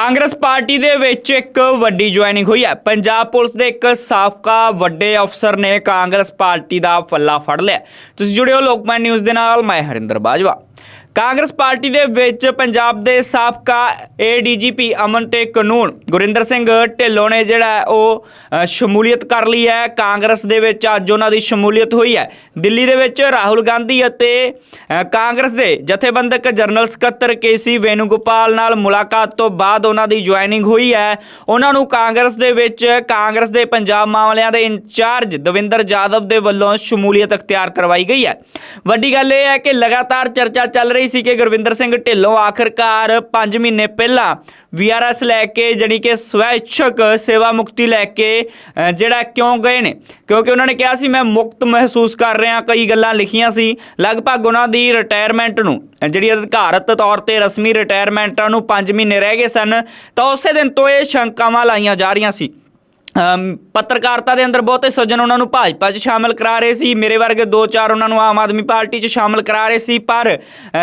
Congress party ਦੇ ਵਿੱਚ ਇੱਕ ਵੱਡੀ ਜੁਆਇਨਿੰਗ ਹੋਈ ਹੈ। ਪੰਜਾਬ ਪੁਲਿਸ ਦੇ ਇੱਕ ਸਾਬਕਾ ਵੱਡੇ ਅਫਸਰ ਨੇ ਕਾਂਗਰਸ ਪਾਰਟੀ ਦਾ ਫੱਲਾ ਫੜ ਲਿਆ। ਤੁਸੀਂ ਜੁੜਿਓ ਲੋਕਮਾਨ ਨਿਊਜ਼ ਦੇ ਨਾਲ, ਮੈਂ ਹਰਿੰਦਰ ਬਾਜਵਾ। ਕਾਂਗਰਸ ਪਾਰਟੀ ਦੇ ਵਿੱਚ ਪੰਜਾਬ ਦੇ ਸਾਬਕਾ ਏਡੀਜੀਪੀ ਅਮਨ ਤੇ ਕਾਨੂੰਨ ਗੁਰਿੰਦਰ ਸਿੰਘ ਢਿੱਲੋਂ ਨੇ ਜਿਹੜਾ ਉਹ ਸ਼ਮੂਲੀਅਤ ਕਰ ਲਈ ਹੈ। ਕਾਂਗਰਸ ਦੇ ਵਿੱਚ ਅੱਜ ਉਹਨਾਂ ਦੀ ਸ਼ਮੂਲੀਅਤ ਹੋਈ ਹੈ। ਦਿੱਲੀ ਦੇ ਵਿੱਚ ਰਾਹੁਲ ਗਾਂਧੀ ਅਤੇ ਕਾਂਗਰਸ ਦੇ ਜਥੇਬੰਦਕ ਜਨਰਲ ਸਕੱਤਰ ਕੇਸੀ ਵੇਨੂਗੋਪਾਲ ਨਾਲ ਮੁਲਾਕਾਤ ਤੋਂ ਬਾਅਦ ਉਹਨਾਂ ਦੀ ਜੁਆਇਨਿੰਗ ਹੋਈ ਹੈ। ਉਹਨਾਂ ਨੂੰ ਕਾਂਗਰਸ ਦੇ ਵਿੱਚ ਕਾਂਗਰਸ ਦੇ ਪੰਜਾਬ ਮਾਮਲਿਆਂ ਦੇ ਇੰਚਾਰਜ ਦਵਿੰਦਰ ਜਾਦਵ ਦੇ ਵੱਲੋਂ ਸ਼ਮੂਲੀਅਤ ਅਖਤਿਆਰ ਕਰਵਾਈ ਗਈ ਹੈ। ਵੱਡੀ ਗੱਲ ਇਹ ਹੈ ਕਿ ਲਗਾਤਾਰ ਚਰਚਾ ਚੱਲ ਰਹੀ ਸੀ ਕਿ ਗੁਰਵਿੰਦਰ ਸਿੰਘ ਢਿੱਲੋਂ ਆਖਰਕਾਰ 5 ਮਹੀਨੇ ਪਹਿਲਾਂ ਵੀਆਰਐਸ ਲੈ ਕੇ ਜਾਣੀ ਕਿ ਸਵੈ ਸੇਵਾ ਮੁਕਤੀ ਲੈ ਕੇ ਜਿਹੜਾ ਕਿਉਂ ਗਏ ਨੇ? ਕਿਉਂਕਿ ਉਹਨਾਂ ਨੇ ਕਿਹਾ ਸੀ, ਮੈਂ ਮੁਕਤ ਮਹਿਸੂਸ ਕਰ ਰਿਹਾ ਕਈ ਗੱਲਾਂ ਲਿਖੀਆਂ ਸੀ। ਲਗਭਗ ਉਹਨਾਂ ਦੀ ਰਿਟਾਇਰਮੈਂਟ ਨੂੰ ਜਿਹੜੀ ਅਧਿਕਾਰਤ ਤੌਰ ਤੇ ਰਸਮੀ ਰਿਟਾਇਰਮੈਂਟਾਂ ਨੂੰ 5 ਮਹੀਨੇ ਰਹਿ ਗਏ ਸਨ। ਤਾਂ ਉਸੇ ਦਿਨ ਤੋਂ ਇਹ ਸ਼ੰਕਾਵਾਂ ਲਾਈਆਂ ਜਾ ਰਹੀਆਂ ਸੀ। ਪੱਤਰਕਾਰਤਾ ਦੇ ਅੰਦਰ ਬਹੁਤੇ ਸੱਜਣ ਉਹਨਾਂ ਨੂੰ ਭਾਜਪਾ 'ਚ ਸ਼ਾਮਲ ਕਰਾ ਰਹੇ ਸੀ। ਮੇਰੇ ਵਰਗੇ ਦੋ ਚਾਰ ਉਹਨਾਂ ਨੂੰ ਆਮ ਆਦਮੀ ਪਾਰਟੀ 'ਚ ਸ਼ਾਮਲ ਕਰਾ ਰਹੇ ਸੀ। ਪਰ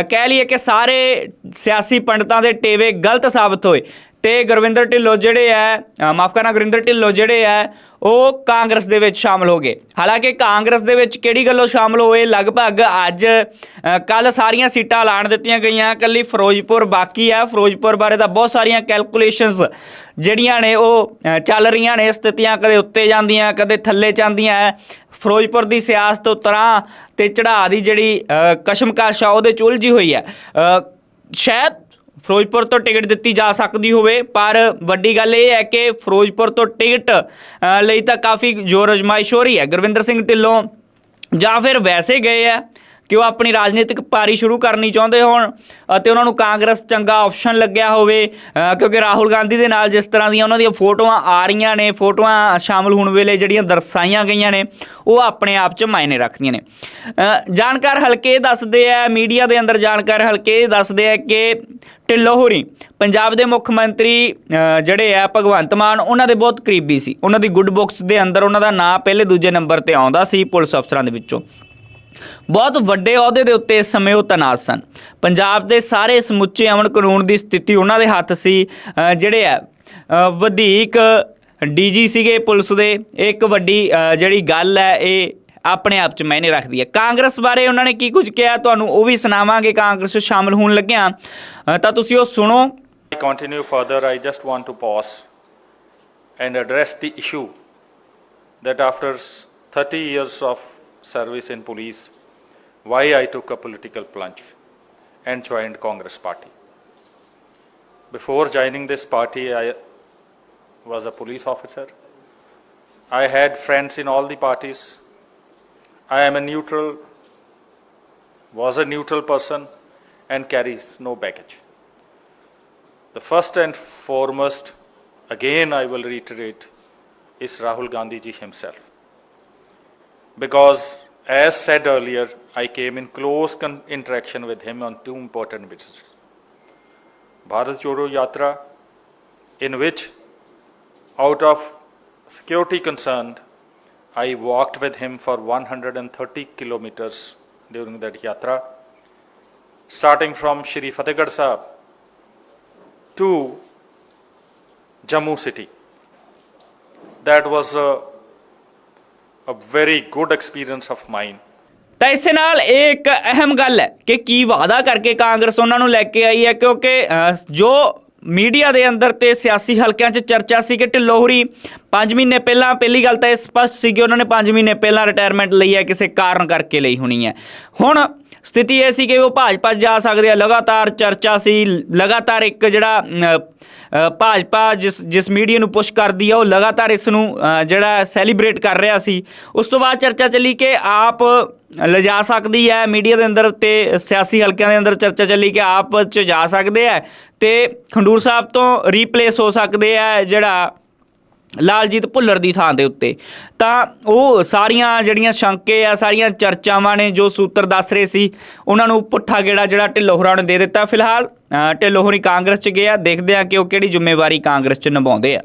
ਕਹਿ ਲਈਏ ਕਿ ਸਾਰੇ ਸਿਆਸੀ ਪੰਡਤਾਂ ਦੇ ਟੇਵੇ ਗਲਤ ਸਾਬਤ ਹੋਏ। ਤੇ ਗੁਰਵਿੰਦਰ ਢਿੱਲੋਂ ਜਿਹੜੇ ਹੈ ਮਾਫ ਕਰਨਾ ਗੁਰਿੰਦਰ ਢਿੱਲੋਂ ਜਿਹੜੇ ਹੈ ਉਹ ਕਾਂਗਰਸ ਦੇ ਵਿੱਚ ਸ਼ਾਮਲ ਹੋ ਗਏ। ਹਾਲਾਂਕਿ ਕਾਂਗਰਸ ਦੇ ਵਿੱਚ ਕਿਹੜੀ ਗੱਲੋਂ ਸ਼ਾਮਲ ਹੋਏ? ਲਗਭਗ ਅੱਜ ਕੱਲ ਸਾਰੀਆਂ ਸੀਟਾਂ ਐਲਾਨ ਦਿੱਤੀਆਂ ਗਈਆਂ। ਕੱਲੀ ਫਿਰੋਜ਼ਪੁਰ ਬਾਕੀ ਹੈ ਫਿਰੋਜ਼ਪੁਰ ਬਾਰੇ ਤਾਂ ਬਹੁਤ ਸਾਰੀਆਂ ਕੈਲਕੂਲੇਸ਼ਨਸ ਜਿਹੜੀਆਂ ਨੇ ਉਹ ਚੱਲ ਰਹੀਆਂ ਨੇ। ਸਥਿਤੀਆਂ ਕਦੇ ਉੱਤੇ ਜਾਂਦੀਆਂ ਕਦੇ ਥੱਲੇ ਜਾਂਦੀਆਂ। ਹੈ ਫਿਰੋਜ਼ਪੁਰ ਦੀ ਸਿਆਸਤ ਉਤਰਾਂ ਤੇ ਚੜ੍ਹਾਅ ਦੀ ਜਿਹੜੀ ਅ, ਕਸ਼ਮਕਸ਼ ਆ ਉਹਦੇ ਚ ਉਲਝੀ ਹੋਈ ਹੈ ਸ਼ਾਇਦ ਫਿਰੋਜ਼ਪੁਰ ਤੋਂ ਟਿਕਟ ਦਿੱਤੀ ਜਾ ਸਕਦੀ ਹੋਵੇ, ਪਰ ਵੱਡੀ ਗੱਲ ਇਹ ਹੈ ਕਿ ਫਿਰੋਜ਼ਪੁਰ ਤੋਂ ਟਿਕਟ ਲਈ ਤਾਂ ਕਾਫੀ ਜ਼ੋਰ ਅਜਮਾਇਸ਼ ਹੋ ਰਹੀ ਹੈ। ਗੁਰਵਿੰਦਰ ਸਿੰਘ ਢਿੱਲੋਂ ਜਾਂ ਫਿਰ ਵੈਸੇ ਗਏ ਆ। ਕਿ ਉਹ ਆਪਣੀ ਰਾਜਨੀਤਿਕ ਪਾਰੀ ਸ਼ੁਰੂ ਕਰਨੀ ਚਾਹੁੰਦੇ ਹੋਣ ਅਤੇ ਉਹਨਾਂ ਨੂੰ ਕਾਂਗਰਸ ਚੰਗਾ ਆਪਸ਼ਨ ਲੱਗਿਆ ਹੋਵੇ ਕਿਉਂਕਿ ਰਾਹੁਲ ਗਾਂਧੀ ਦੇ ਨਾਲ ਜਿਸ ਤਰ੍ਹਾਂ ਦੀਆਂ ਉਹਨਾਂ ਦੀਆਂ ਫੋਟੋਆਂ ਆ ਰਹੀਆਂ ਨੇ, ਫੋਟੋਆਂ ਸ਼ਾਮਲ ਹੋਣ ਵੇਲੇ ਜਿਹੜੀਆਂ ਦਰਸਾਈਆਂ ਗਈਆਂ ਨੇ, ਉਹ ਆਪਣੇ ਆਪ 'ਚ ਮਾਇਨੇ ਰੱਖਦੀਆਂ ਨੇ। ਜਾਣਕਾਰ ਹਲਕੇ ਦੱਸਦੇ ਆ, ਮੀਡੀਆ ਦੇ ਅੰਦਰ ਜਾਣਕਾਰ ਹਲਕੇ ਦੱਸਦੇ ਆ ਕਿ ਢਿੱਲੋਂ ਹੋਰੀ, ਪੰਜਾਬ ਦੇ ਮੁੱਖ ਮੰਤਰੀ ਜਿਹੜੇ ਆ ਭਗਵੰਤ ਮਾਨ, ਉਹਨਾਂ ਦੇ ਬਹੁਤ ਕਰੀਬੀ ਸੀ। ਉਹਨਾਂ ਦੀ ਗੁੱਡ ਬੁੱਕਸ ਦੇ ਅੰਦਰ ਉਹਨਾਂ ਦਾ ਨਾਂ ਪਹਿਲੇ ਦੂਜੇ ਨੰਬਰ ਤੇ ਆਉਂਦਾ ਸੀ ਪੁਲਿਸ ਅਫਸਰਾਂ ਦੇ ਵਿੱਚੋਂ। ਬਹੁਤ ਵੱਡੇ ਅਹੁਦੇ ਦੇ ਉੱਤੇ ਇਸ ਸਮੇਂ ਉਹ ਤੈਨਾਤ ਸਨ। ਪੰਜਾਬ ਦੇ ਸਾਰੇ ਸਮੁੱਚੇ ਅਮਨ ਕਾਨੂੰਨ ਦੀ ਸਥਿਤੀ ਉਹਨਾਂ ਦੇ ਹੱਥ ਸੀ। ਜਿਹੜੇ ਆ ਅ, ਡੀਜੀ ਸੀਗੇ ਪੁਲਿਸ ਦੇ। ਇੱਕ ਵੱਡੀ ਜਿਹੜੀ ਗੱਲ ਹੈ ਇਹ ਆਪਣੇ ਆਪ ਚ ਮਾਇਨੇ ਰੱਖਦੀ ਹੈ। ਕਾਂਗਰਸ ਬਾਰੇ ਉਹਨਾਂ ਨੇ ਕੀ ਕੁਝ ਕਿਹਾ? ਤੁਹਾਨੂੰ ਉਹ ਵੀ ਸੁਣਾਵਾਂਗੇ। ਕਾਂਗਰਸ 'ਚ ਸ਼ਾਮਲ ਹੋਣ ਲੱਗਿਆ। ਤਾਂ ਤੁਸੀਂ ਉਹ ਸੁਣੋ। Continue further, I just want to pause and address the issue that after 30 years of service in police, why I took a political plunge and joined Congress party. Before joining this party, I was a police officer. I had friends in all the parties. I am a neutral, was a neutral person and carries no baggage. The first and foremost, again I will reiterate, is Rahul Gandhi ji himself. Because, as said earlier, I came in close interaction with him on two important visits. Bharat Jodo Yatra, in which, out of security concern, I walked with him for 130 kilometers during that yatra, starting from Shri Fatehgarh Sahib to Jammu city. That was a, a very good experience of mine. ਤਾਂ ਇਸੇ ਨਾਲ ਇਹ ਇੱਕ ਅਹਿਮ ਗੱਲ ਹੈ ਕਿ ਕੀ ਵਾਅਦਾ ਕਰਕੇ ਕਾਂਗਰਸ ਉਹਨਾਂ ਨੂੰ ਲੈ ਕੇ ਆਈ ਹੈ ਕਿਉਂਕਿ ਅਹ, ਜੋ ਮੀਡੀਆ ਦੇ ਅੰਦਰ ਤੇ ਸਿਆਸੀ ਹਲਕਿਆਂ 'ਚ ਚਰਚਾ ਸੀ ਕਿ ਢਿੱਲੋਹਰੀ 5 ਮਹੀਨੇ ਪਹਿਲਾਂ ਪਹਿਲੀ ਗੱਲ ਤਾਂ ਇਹ ਸਪਸ਼ਟ ਸੀ ਕਿ ਉਹਨਾਂ ਨੇ 5 ਮਹੀਨੇ ਪਹਿਲਾਂ ਰਿਟਾਇਰਮੈਂਟ ਲਈ ਹੈ ਕਿਸੇ ਕਾਰਨ ਕਰਕੇ ਲਈ ਹੋਣੀ ਹੈ ਹੁਣ ਸਥਿਤੀ ਇਹ ਸੀ ਕਿ ਉਹ ਭਾਜਪਾ 'ਚ ਜਾ ਸਕਦੇ ਆ ਲਗਾਤਾਰ ਚਰਚਾ ਸੀ ਲਗਾਤਾਰ ਇੱਕ ਜਿਹੜਾ ਅਹ, ਭਾਜਪਾ ਜਿਸ ਜਿਸ ਮੀਡੀਆ ਨੂੰ ਪੁਸ਼ ਕਰਦੀ ਆ, ਉਹ ਲਗਾਤਾਰ ਇਸ ਨੂੰ ਜਿਹੜਾ ਸੈਲੀਬ੍ਰੇਟ ਕਰ ਰਿਹਾ ਸੀ। ਉਸ ਤੋਂ ਬਾਅਦ ਚਰਚਾ ਚੱਲੀ ਕਿ ਆਪ ਲਿਜਾ ਸਕਦੀ ਹੈ, ਮੀਡੀਆ ਦੇ ਅੰਦਰ ਤੇ ਸਿਆਸੀ ਹਲਕਿਆਂ ਦੇ ਅੰਦਰ ਚਰਚਾ ਚੱਲੀ ਕਿ ਆਪ ਚ ਜਾ ਸਕਦੇ ਆ ਤੇ ਖੰਡੂਰ ਸਾਹਿਬ ਤੋਂ ਰੀਪਲੇਸ ਹੋ ਸਕਦੇ ਆ ਜਿਹੜਾ ਲਾਲਜੀਤ ਭੁੱਲਰ ਦੀ ਥਾਂ ਦੇ ਉੱਤੇ। ਤਾਂ ਉਹ ਸਾਰੀਆਂ ਜਿਹੜੀਆਂ ਸ਼ੰਕੇ ਆ ਸਾਰੀਆਂ ਚਰਚਾਵਾਂ ਨੇ ਜੋ ਸੂਤਰ ਦੱਸ ਰਹੇ ਸੀ ਉਹਨਾਂ ਨੂੰ ਪੁੱਠਾ ਗੇੜਾ ਜਿਹੜਾ ਢਿੱਲੋਂ ਨੇ ਦੇ ਦਿੱਤਾ। ਫਿਲਹਾਲ ਅ, ਕਾਂਗਰਸ ਚ ਗਿਆ ਦੇਖਦੇ ਆ ਕਿ ਉਹ ਕਿਹੜੀ ਜ਼ਿੰਮੇਵਾਰੀ ਕਾਂਗਰਸ ਚ ਨਿਭਾਉਂਦੇ ਆ।